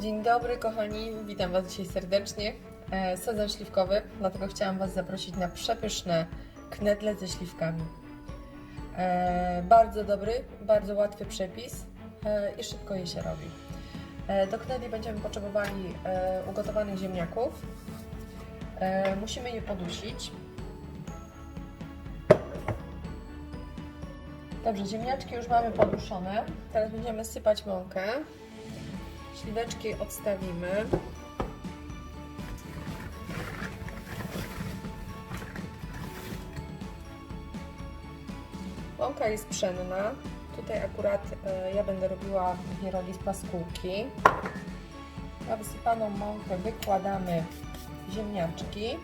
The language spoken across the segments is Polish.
Dzień dobry kochani, witam Was dzisiaj serdecznie. E, Sezon śliwkowy, dlatego chciałam Was zaprosić na przepyszne knedle ze śliwkami. E, Bardzo dobry, bardzo łatwy przepis e, i szybko je się robi. Do knedli będziemy potrzebowali ugotowanych ziemniaków. Musimy je podusić. Dobrze, ziemniaczki już mamy poduszone. Teraz będziemy sypać mąkę. Śliweczki odstawimy. Mąka jest pszenna. Tutaj akurat e, ja będę robiła roli z paskółki. Na wysypaną mąkę wykładamy ziemniaczki.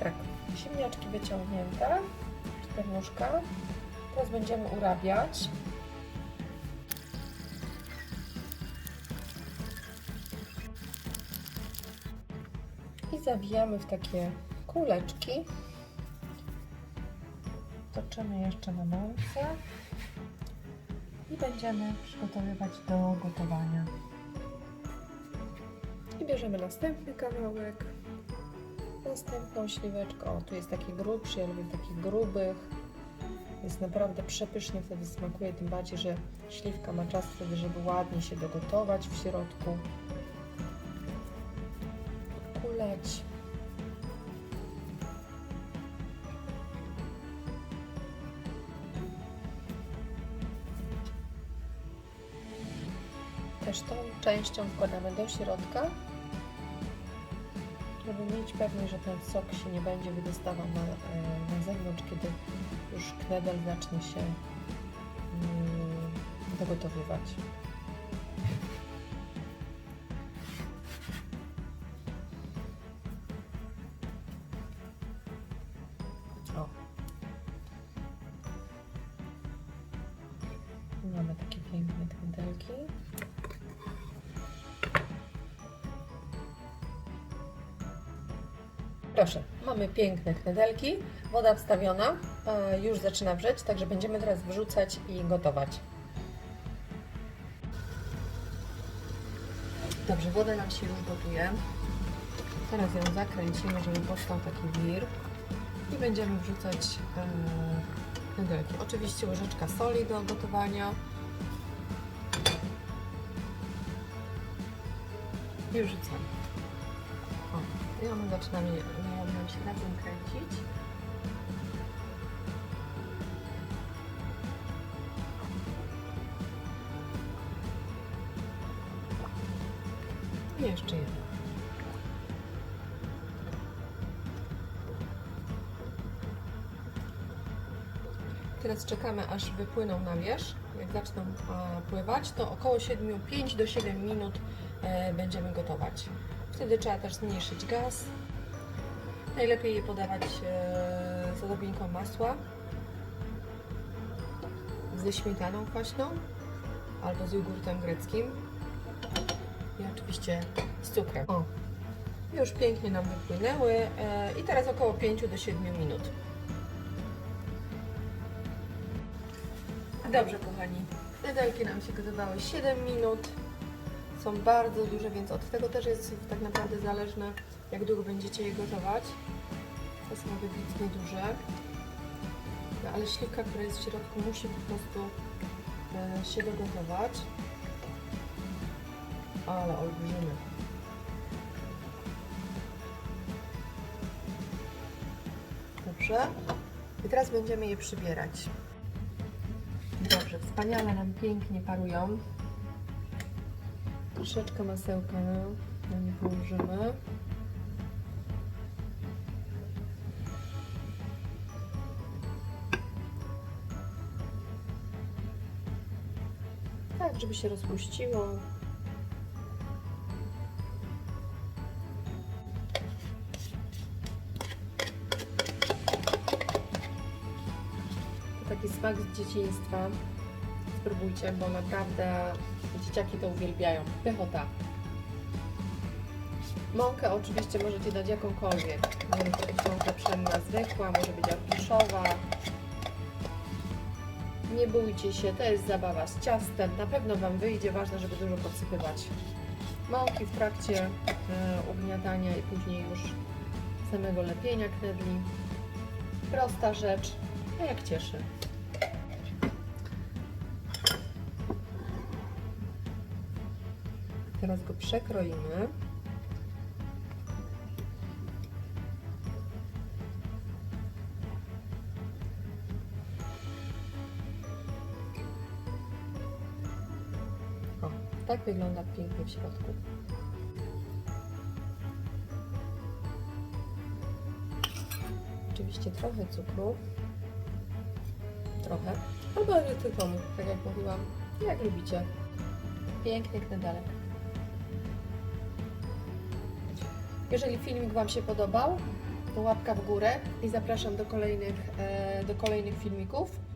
Tak, ziemniaczki wyciągnięte, czternuszka. Teraz będziemy urabiać. I zawijamy w takie kuleczki. Toczymy jeszcze na mące. I będziemy przygotowywać do gotowania. I bierzemy następny kawałek. Następną śliweczkę. O, tu jest taki grubszy, ja lubię takich grubych. Jest naprawdę przepysznie wtedy smakuje, tym bardziej, że śliwka ma czas wtedy, żeby ładnie się dogotować w środku. Kuleć. Też tą częścią wkładamy do środka, żeby mieć pewność, że ten sok się nie będzie wydostawał na, e, na zewnątrz, kiedy już knedel zacznie się mm, dogotowywać. O. Mamy takie piękne knedelki. Proszę, mamy piękne knedelki, woda wstawiona, e, już zaczyna wrzeć, także będziemy teraz wrzucać i gotować. Dobrze, woda nam się już gotuje. Teraz ją zakręcimy, żeby powstał taki wir i będziemy wrzucać e, knedelki. Oczywiście łyżeczka soli do gotowania. I wrzucamy. I one zaczynają nam się razem kręcić. I jeszcze. Teraz czekamy, aż wypłyną na wierzch. Jak zaczną pływać, to około 7, 5 do 7 minut e, będziemy gotować. Wtedy trzeba też zmniejszyć gaz. Najlepiej je podawać e, z odrobinką masła, ze śmietaną kwaśną albo z jogurtem greckim i oczywiście z cukrem. O, już pięknie nam wypłynęły e, i teraz około 5 do 7 minut. Dobrze, kochani. Nedelki nam się gotowały 7 minut. Są bardzo duże, więc od tego też jest tak naprawdę zależne, jak długo będziecie je gotować. To są wybitnie duże. Ale śliwka, która jest w środku, musi po prostu e, się dogotować. Ale olbrzymy. Dobrze. I teraz będziemy je przybierać. Dobrze, wspaniale nam pięknie parują. Troszeczkę masełka na nie położymy. Tak, żeby się rozpuściło. Taki smak z dzieciństwa. Spróbujcie, bo naprawdę dzieciaki to uwielbiają. Pychota. Mąkę oczywiście możecie dać jakąkolwiek. Może to być mąka pszenna zwykła, może być orkiszowa. Nie bójcie się, to jest zabawa z ciastem. Na pewno Wam wyjdzie, ważne, żeby dużo podsypywać mąki w trakcie e, ugniatania i później już samego lepienia knedli. Prosta rzecz, a jak cieszy. Teraz go przekroimy. O, tak wygląda pięknie w środku. Oczywiście trochę cukru. Trochę. Albo tylko, tak jak mówiłam, jak lubicie. Piękny knedelek. Jeżeli filmik Wam się podobał, to łapka w górę i zapraszam do kolejnych, e, do kolejnych filmików.